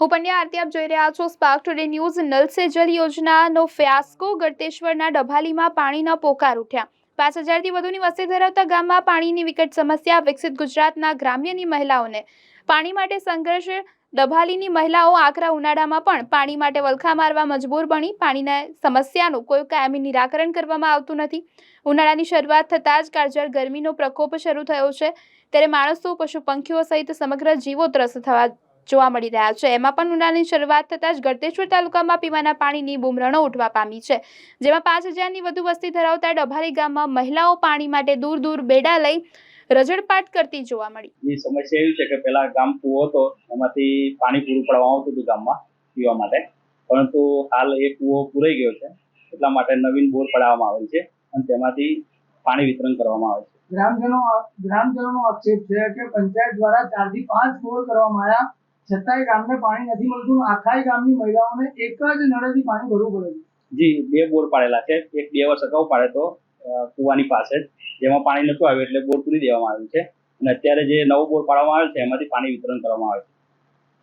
હું પંડ્યા આરતી આપ જોઈ રહ્યા છો સ્પાર્ક ટુડે ન્યૂઝ નલ સે જલ યોજનાનો ફિયાસ્કો ગળતેશ્વરના ડભાલીમાં પાણીના પોકાર ઉઠ્યા. પાંચ હજારથી વધુની વસ્તી ધરાવતા ગામમાં પાણીની વિકટ સમસ્યા વિકસિત ગુજરાતના ગ્રામ્યની મહિલાઓને. પાણી માટે સંઘર્ષ, ડભાલીની મહિલાઓ આકરા ઉનાળામાં પણ પાણી માટે વલખા મારવા મજબૂર બની. પાણીના સમસ્યાનું કોઈ કાયમી નિરાકરણ કરવામાં આવતું નથી. ઉનાળાની શરૂઆત થતાં જ કાળઝાળ ગરમીનો પ્રકોપ શરૂ થયો છે. ત્યારે માણસો પશુ પંખીઓ સહિત સમગ્ર જીવો ત્રસ્ત થવા જોવા મળી રહ્યા છે. એમાં પણ ઉનાળાની શરૂઆત થતાં જ ગળતેશ્વર તાલુકામાં પીવાના પાણીની બુમરણો ઉઠવા પામી છે. જેમાં પાંચ હજારની વધુ વસ્તી ધરાવતા ડભારી ગામમાં મહિલાઓ પાણી માટે દૂર દૂર બેડા લઈ રજડપાટ કરતી જોવા મળી. એ સમસ્યા એવી છે કે પેલા ગામ કૂવો હતો એમાંથી પાણી પૂરું પાડવામાં આવતું હતું ગામમાં પીવા માટે. પરંતુ હાલ એ કૂવો પૂરાઈ ગયો છે. એટલા માટે નવીન બોર પડાવવામાં આવેલ છે અને તેમાંથી પાણી વિતરણ કરવામાં આવે છે. ગ્રામજનો ગ્રામજનોનો આક્ષેપ છે કે પંચાયત દ્વારા ચારથી પાંચ બોર કરવામાં આવ્યા. છતાંય ગામને પાણી નથી મળતું આખાય ગામની મહિલાઓને એક જ નળેથી પાણી ભરવું પડે છે. જી બે બોર પાડેલા છે. એક બે વર્ષ અગાઉ પાડે તો કુવાની પાસે જ. જેમાં પાણી નતું આવ્યું એટલે બોર પૂરી દેવામાં આવ્યું છે. અને અત્યારે જે નવો બોર પાડવામાં આવે છે એમાંથી પાણી વિતરણ કરવામાં આવે છે.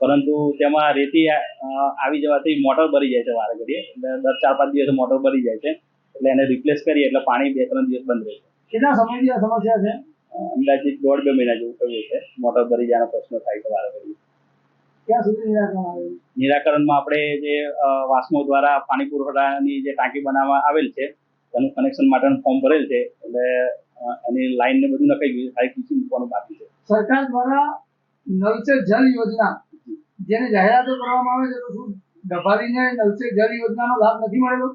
પરંતુ તેમાં રેતી આવી જવાથી મોટર ભરી જાય છે વારે ઘડીએ. એટલે દર ચાર પાંચ દિવસે મોટર ભરી જાય છે. એટલે એને રિપ્લેસ કરીએ એટલે પાણી બે ત્રણ દિવસ બંધ રહે છે. કેટલા સમયથી આ સમસ્યા છે? અંદાજિત દોઢ બે મહિના જેવું થયું છે મોટર ભરી જવાનો પ્રશ્ન થાય છે વારે ઘડીએ. ક્યાં સુધી નિરાકરણ આવે નિરાકરણમાં આપણે જે વાસ્મો દ્વારા પાણી પુરવઠાની જે ટાંકી બનાવવામાં આવેલ છે તેનું કનેક્શન માટેનું ફોર્મ ભરેલ છે એટલે એની લાઈન ને બધું નખાઈ ગયું ખાલી પીસી મૂકવાનું બાકી છે. સરકાર દ્વારા નલ સે જલ યોજના જેની જાહેરાતો કરવામાં આવે છે તો શું ડભારીને નલ સે જલ યોજનાનો લાભ નથી મળેલો?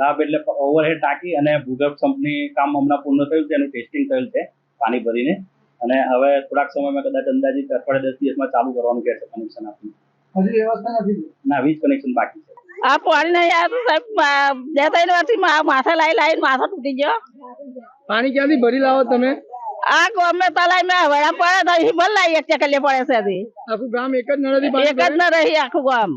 લાભ એટલે ઓવરહેડ ટાંકી અને ભૂગર્ભ સંપની કામ હમણાં પૂર્ણ થયું છે એનું ટેસ્ટિંગ થયેલ છે પાણી ભરીને. અને હવે થોડાક સમયમાં કદાચ અંદાજિત અઠવાડિયે દસ દિવસમાં ચાલુ કરવાનું કહેશે કનેક્શન આપીને. હજી વ્યવસ્થા નથી ના વીજ કનેક્શન બાકી છે. આ પાણી નહીં આવતું સાહેબ બે ત્રણ વર્ષથી માથા લાઈ લાઈ માથા તૂટી ગયો. પાણી ક્યાંથી ભરી લાવો તમે? આ ગમે તલાઈ મેં વડા પડે તો હિમલ લાવી એક ચકલે પડે છે. આખું ગામ એક જ નળેથી એક જ ન રહી આખું ગામ.